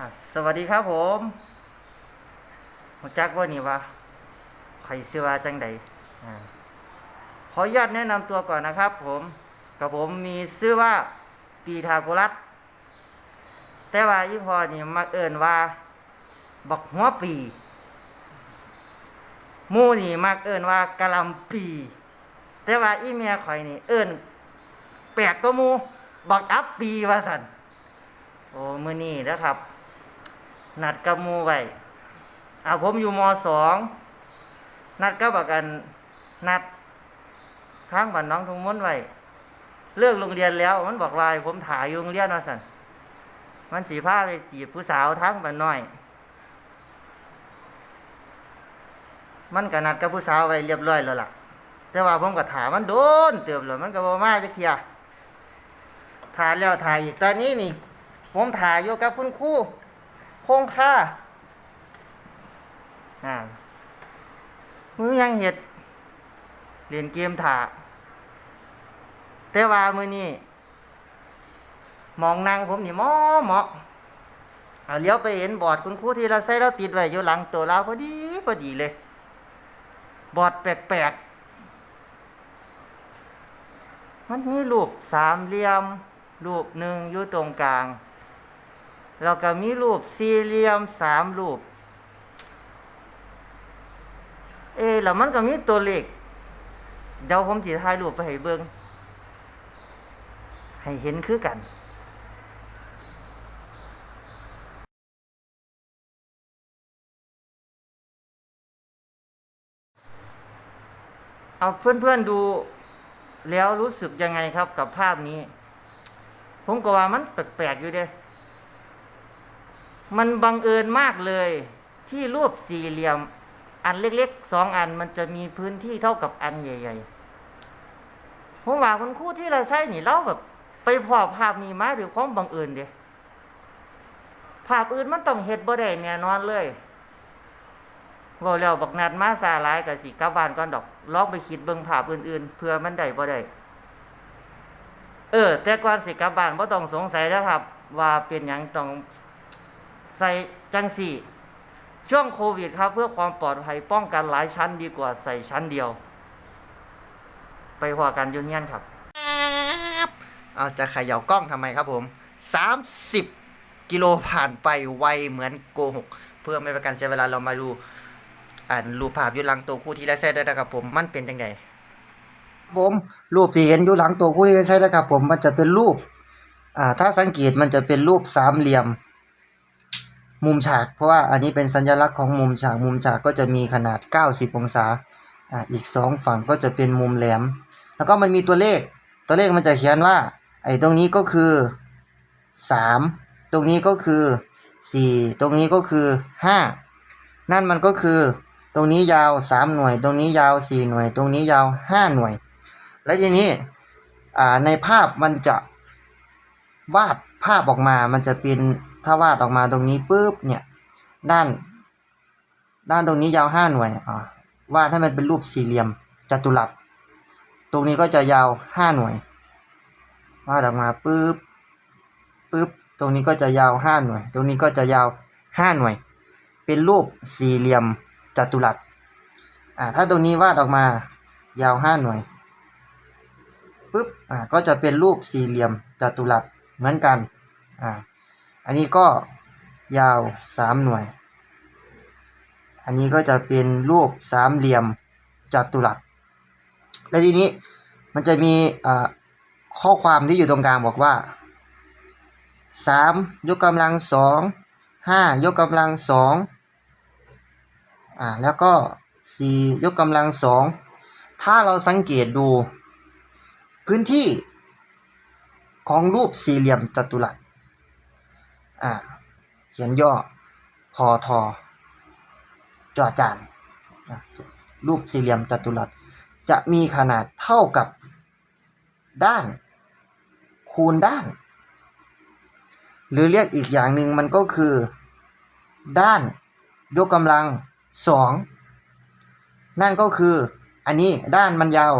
อะ สวัสดีครับผมหัวจักว่านี่วะใครชื่อว่าจังใดอขออนุญาตแนะนำตัวก่อนนะครับ ผมกับผมมีชื่อว่าปีทาโกรัสแต่ว่าอีพอนี่มักเอินว่า บักหัวปีมู่นี่มักเอินว่ากะลำปี แต่ว่าอีเมียข่อยนี่ เอินแปลกก็มูบักอัพปีว่าสันโอ้มือนี่นะครับ นัดกับมูไว้อ่าผมอยู่มสองนัดกับบักกันนัดข้างบ้านน้องทุ่งม้นไว้เลิกโรงเรียนแล้ว มันบอกว่าให้ผมถ่ายอยู่โรงเรียนว่าสันมันสีผ้าไปจีบผู้สาวทั้งบ้านน้อย มันก็นัดกับผู้สาวไว้เรียบร้อยแล้วล่ะ แต่ว่าผมก็ถามมันโดนเติบแล้วมันก็บ่มาจักเทียถ่ายแล้วถ่ายอีกตอนนี้นี่ ผมถ่ายอยู่กับคุณครู คงค่าอ่ามือยังเห็ดเล่นเกมถาแต่ว่ามือนี้มองนางผมนี่มอเหมาะเลี้ยวไปเห็นบอร์ดคุณครูที่เราใส่เราติดไว้อยู่หลังตัวเราพอดีพอดีเลย บอร์ดแปลกๆ มันมีรูปสามเหลี่ยมรูปหนึ่งอยู่ตรงกลาง แล้วก็มีรูปสี่เหลี่ยมสามรูป เอแล้วมันก็มีตัวเลขเดี๋ยวผมจะถ่ายรูปไปให้เบิ่งให้เห็นคือกันเอาเพื่อนๆดูแล้วรู้สึกยังไงครับกับภาพนี้ ผมก็ว่ามันแปลกๆอยู่เด้ มันบังเอิญมากเลย ที่รูปสี่เหลี่ยม อันเล็กๆสองอันมันจะมีพื้นที่เท่ากับอันใหญ่ๆผมว่าคุณครูที่เราใช้นี่เราแบบ ไปพอภาพนี้มาหรือความบังเอิญเด้ภาพอื่นมันต้องเฮ็ดบ่ได้แน่นอนเลยเว่าแล้วบักนัดมาซาลายกับสิกับบานก่อนดอกลองไปคิดเบิ่งภาพอื่นๆ เพื่อมันได้บ่ได้เออ แต่ก่อนสิกับบานบ่ต้องสงสัยแล้วครับ ว่าเป็นหยังต้อง ใส่จังสี่ ช่วงโควิดครับ เพื่อความปลอดภัยป้องกันหลายชั้นดีกว่าใส่ชั้นเดียว ไปพอกันอยุ่งเงี้ยนครับเอาจะเขย่ากล้องทำไมครับผม 30 กิโลผ่านไปไวเหมือนโกหก เพื่อไม่เป็นการเสียเวลาเรามาดูอ่านรูปภาพอยู่หลังตัวคู่ที่ได้ใช้ได้นะครับผมมันเป็นยังไงผมรูปที่เห็นอยู่หลังตัวคู่ที่ได้ใช้นะครับผมมันจะเป็นรูปอ่าถ้าสังเกตมันจะเป็นรูปสามเหลี่ยม มุมฉาก เพราะว่าอันนี้เป็นสัญลักษณ์ของมุมฉาก มุมฉากก็จะมีขนาด 90 องศาอ่าอีกสองฝั่งก็จะเป็นมุมแหลม แล้วก็มันมีตัวเลข ตัวเลขมันจะเขียนว่า ไอ้ตรงนี้ก็คือสามตรงนี้ก็คือสี่ตรงนี้ก็คือห้านั่นมันก็คือ ตรงนี้ยาวสามหน่วย ตรงนี้ยาวสี่หน่วย ตรงนี้ยาวห้าหน่วย และทีนี้อ่าในภาพมันจะวาดภาพออกมา มันจะเป็น ถ้าวาดออกมาตรงนี้ปุ๊บเนี่ยด้าน ด้านตรงนี้ยาวห้าหน่วยอ่าวาดให้มันเป็นรูปสี่เหลี่ยมจัตุรัส ตรงนี้ก็จะยาวห้าหน่วยวาดออกมาปุ๊บปุ๊บตรงนี้ก็จะยาวห้าหน่วย ตรงนี้ก็จะยาวห้าหน่วย เป็นรูปสี่เหลี่ยมจัตุรัสอ่าถ้าตรงนี้วาดออกมายาวห้าหน่วยปุ๊บอ่าก็จะเป็นรูปสี่เหลี่ยมจัตุรัสเหมือนกันอ่า อันนี้ก็ยาวสามหน่วย อันนี้ก็จะเป็นรูปสามเหลี่ยมจัตุรัส และทีนี้มันจะมีข้อความที่อยู่ตรงกลางบอกว่าสามยกกำลังสองห้ายกกำลังสองอ่าแล้วก็สี่ยกกำลังสองถ้าเราสังเกตดู พื้นที่ของรูปสี่เหลี่ยมจัตุรัส อ่า เขียนย่อพอทอจอจานรูปสี่เหลี่ยมจัตุรัส จะมีขนาดเท่ากับด้าน คูณด้าน หรือเรียกอีกอย่างหนึ่งมันก็คือ ด้านยกกำลังสองนั่นก็คือ อันนี้ด้านมันยาว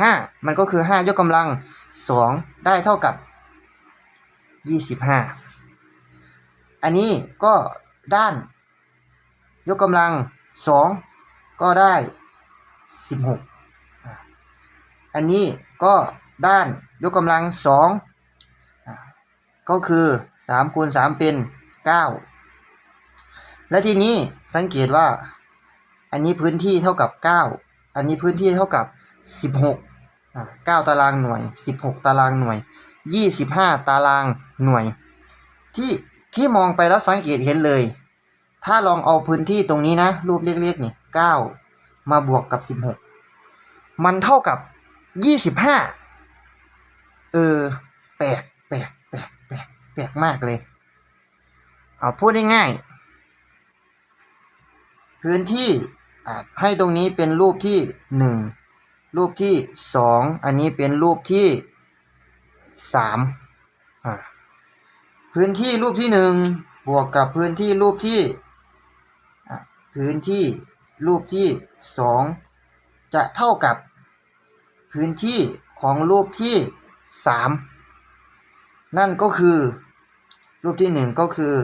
ห้ามันก็คือห้ายกกำลังสองได้เท่ากับยี่สิบห้า อันนี้ก็ด้าน ยกกำลังสองก็ได้สิบหกอันนี้ก็ด้านยกกำลังสองก็คือสามคูณสามเป็นเก้าและทีนี้สังเกตว่า อันนี้พื้นที่เท่ากับเก้าอันนี้พื้นที่เท่ากับสิบหกเก้าตารางหน่วยสิบหกตารางหน่วยยี่สิบห้าตารางหน่วย ที่ ที่มองไปแล้วสังเกตเห็นเลย ถ้าลองเอาพื้นที่ตรงนี้นะ รูปเล็กๆนี่เก้ามาบวกกับสิบหกมันเท่ากับยี่สิบห้าเออ แปลกแปลกแปลกแปลกแปลกมากเลย เอาพูดง่ายๆพื้นที่ให้ตรงนี้เป็นรูปที่หนึ่งรูปที่สองอันนี้เป็นรูปที่สามอ่า พื้นที่รูปที่หนึ่งบวกกับพื้นที่รูปที่ พื้นที่รูปที่สองจะเท่ากับพื้นที่ของรูปที่สามนั่นก็คือ รูปที่หนึ่งก็คือ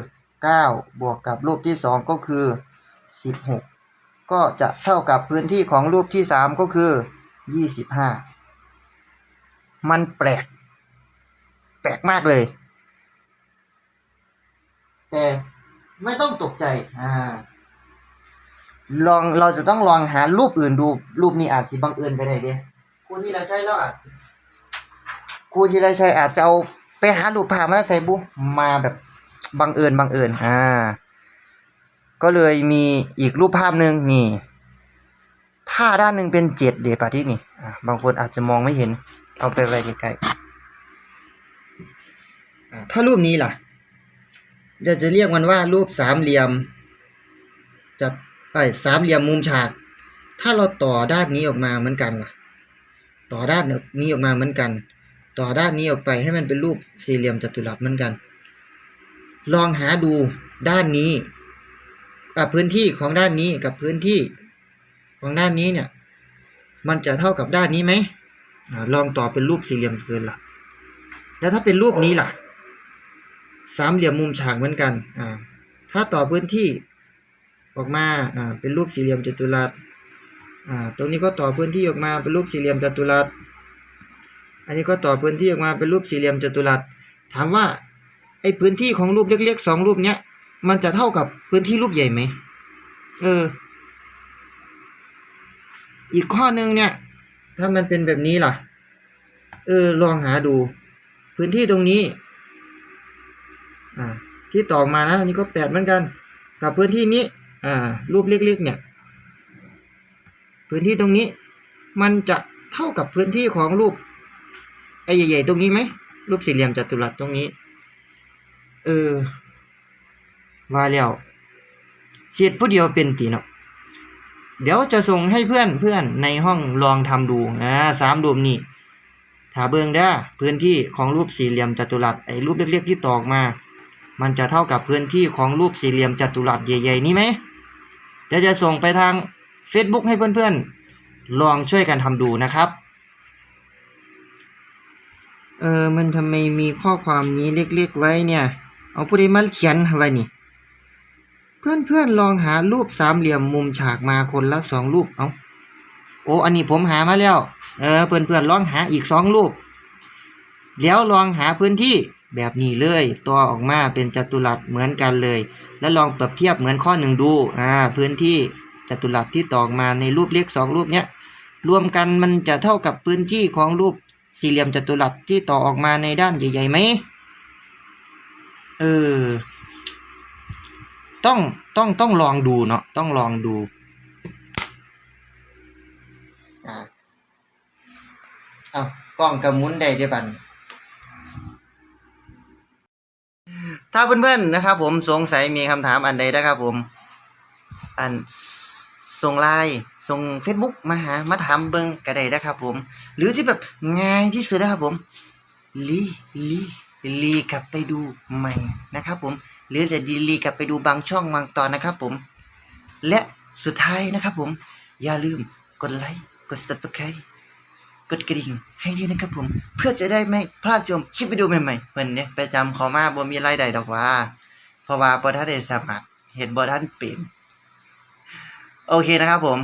เก้าบวกกับรูปที่สองก็คือสิบหกก็จะเท่ากับพื้นที่ของรูปที่สามก็คือยี่สิบห้ามันแปลก แปลกมากเลย แต่ไม่ต้องตกใจอ่าลองเราจะต้องลองหารูปอื่นดู รูปนี้อาจสิบังเอิญไปได้เด้ครูที่เราใช้แล้วอาจครูที่เราใช้อาจจะเอาไปหารูปภาพมาใส่บุมาแบบบังเอิญบังเอิญอ่า ก็เลยมีอีกรูปภาพหนึ่งนี่ถ้าด้านหนึ่งเป็นเจ็ดเดี๋ยวปาที่นี่อ่าบางคนอาจจะมองไม่เห็น เอาไปไว้ใกล้ๆอ่าถ้ารูปนี้ล่ะ จะจะเรียกมันว่ารูปสามเหลี่ยมจัดไอ้สามเหลี่ยมมุมฉาก ถ้าเราต่อด้านนี้ออกมาเหมือนกันล่ะ ต่อด้านนี้ออกมาเหมือนกัน ต่อด้านนี้ออกไปให้มันเป็นรูปสี่เหลี่ยมจัตุรัสเหมือนกัน ลองหาดูด้านนี้อะพื้นที่ของด้านนี้กับพื้นที่ของด้านนี้เนี่ย มันจะเท่ากับด้านนี้ไหมลองต่อเป็นรูปสี่เหลี่ยมจัตุรัสแล้วถ้าเป็นรูปนี้ล่ะ สามเหลี่ยมมุมฉากเหมือนกันอ่าถ้าต่อพื้นที่ออกมาอ่าเป็นรูปสี่เหลี่ยมจัตุรัสอ่าตรงนี้ก็ต่อพื้นที่ออกมาเป็นรูปสี่เหลี่ยมจัตุรัสอันนี้ก็ต่อพื้นที่ออกมาเป็นรูปสี่เหลี่ยมจัตุรัสถามว่าไอ้พื้นที่ของรูปเล็กๆสองรูปเนี้ยมันจะเท่ากับพื้นที่รูปใหญ่ไหมเออ อีกข้อหนึ่งเนี่ย ถ้ามันเป็นแบบนี้ล่ะ เออ ลองหาดู พื้นที่ตรงนี้ อ่าที่ต่อมานะอันนี้ก็แปดเหมือนกัน กับพื้นที่นี้อ่ารูปเล็กๆเนี่ยพื้นที่ตรงนี้มันจะเท่ากับพื้นที่ของรูปไอ้ใหญ่ๆตรงนี้ไหมรูปสี่เหลี่ยมจัตุรัสตรงนี้เออว่าแล้วเสียดผู้เดียวเป็นตีเนาะเดี๋ยวจะส่งให้เพื่อนเพื่อนในห้องลองทำดูอ่าสามรูปนี้ถ้าเบิ่งได้พื้นที่ของรูปสี่เหลี่ยมจัตุรัสไอ้รูปเล็กๆที่ตอกมา มันจะเท่ากับพื้นที่ของรูปสี่เหลี่ยมจัตุรัสใหญ่ๆนี้ไหมเดี๋ยวจะส่งไปทาง Facebook ให้เพื่อนๆ ลองช่วยกันทำดูนะครับ เออ มันทำไมมีข้อความนี้เล็กๆไว้เนี่ย เอาผู้ใดมาเขียนไว้นี่ เพื่อนๆ ลองหารูปสามเหลี่ยมมุมฉากมาคนละสองรูป เอาโอ้ อันนี้ผมหามาแล้ว เออ เพื่อนๆ ลองหาอีกสองรูป แล้วลองหาพื้นที่ แบบนี้เลยตัวออกมาเป็นจัตุรัสเหมือนกันเลย แล้วลองเปรียบเทียบเหมือนข้อหนึ่งดูอ่าพื้นที่จัตุรัสที่ตออกมาในรูปเล็กสองรูปเนี้ยรวมกันมันจะเท่ากับพื้นที่ของรูปสี่เหลี่ยมจัตุรัสที่ต่อออกมาในด้านใหญ่ๆไหมเออต้องต้องต้องลองดูเนาะต้องลองดูอ่าเอากล้องกระมุนได้ด้บัน ถ้าเพื่อนๆนะครับ ผมสงสัยมีคำถามอันใดนะครับ ผม อันส่งไลน์ส่ง Facebook มาหามาถามเบิ่งก็ได้นะครับ ผม หรือที่แบบง่ายที่สุดนะครับผมลีลีลีกลับไปดูใหม่นะครับ ผม หรือจะดีลีกลับไปดูบางช่องบางตอนนะครับ ผม และสุดท้ายนะครับ ผมอย่าลืมกดไลค์กด subscribe กดกระดิ่งให้ด้วยนะครับผม เพื่อจะได้ไม่พลาดชมคลิปวิดีโอใหม่ๆเพิ่นเนี่ยประจำขอมาบ่มีรายได้ดอกว่าพราะว่าบ่ทันได้สามารเห็นบ่ทันเป็นโอเคนะครับผม